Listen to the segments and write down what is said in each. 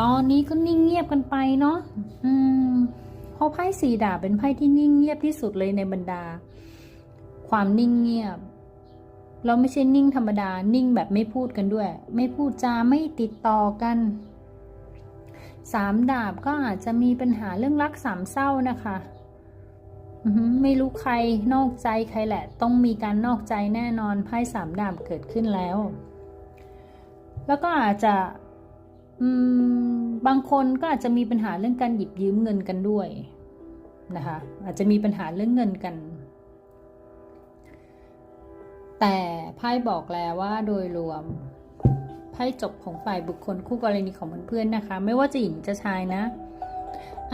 ตอนนี้ก็นิ่งเงียบกันไปเนาะอืมเพราะไพ่สีดาบเป็นไพ่ที่นิ่งเงียบที่สุดเลยในบรรดา ความนิ่งเงียบ เราไม่ใช่นิ่งธรรมดา นิ่งแบบไม่พูดกันด้วย ไม่พูดจาไม่ติดต่อกันสามดาบก็อาจจะมีปัญหาเรื่องรักสามเศร้านะคะไม่รู้ใครนอกใจใครแหละ ต้องมีการนอกใจแน่นอนไพ่สามดาบเกิดขึ้นแล้ว แล้วก็อาจจะ อืม บางคนก็อาจจะมีปัญหาเรื่องการหยิบยืมเงินกันด้วยนะคะอาจจะมีปัญหาเรื่องเงินกัน แต่ไพ่บอกแล้วว่าโดยรวมไพ่จบของฝ่ายบุคคลคู่กรณีของเพื่อนๆนะคะ ไม่ว่าจะหญิงจะชายนะ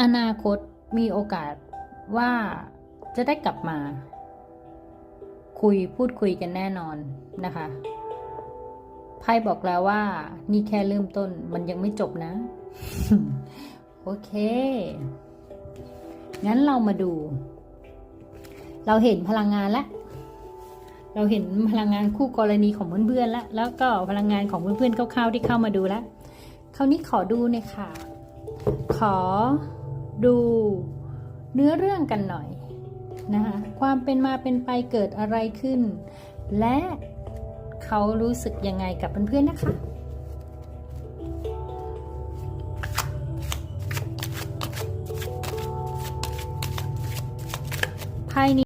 อนาคตมีโอกาสว่าจะได้กลับมา คุยพูดคุยกันแน่นอนนะคะ ไพ่บอกแล้วว่า นี่แค่เริ่มต้นมันยังไม่จบนะ โอเค งั้นเรามาดู เราเห็นพลังงานแล้วเราเห็นพลังงานคู่กรณีของเพื่อนๆแล้ว แล้วก็พลังงานของเพื่อนๆคร่าวๆที่เข้ามาดูแล้วคราวนี้ขอดูหน่อยค่ะ ขอดูเนื้อเรื่องกันหน่อยนะคะความเป็นมาเป็นไปเกิดอะไรขึ้น และ เขารู้สึกยังไงกับเพื่อนๆนะคะไพ่น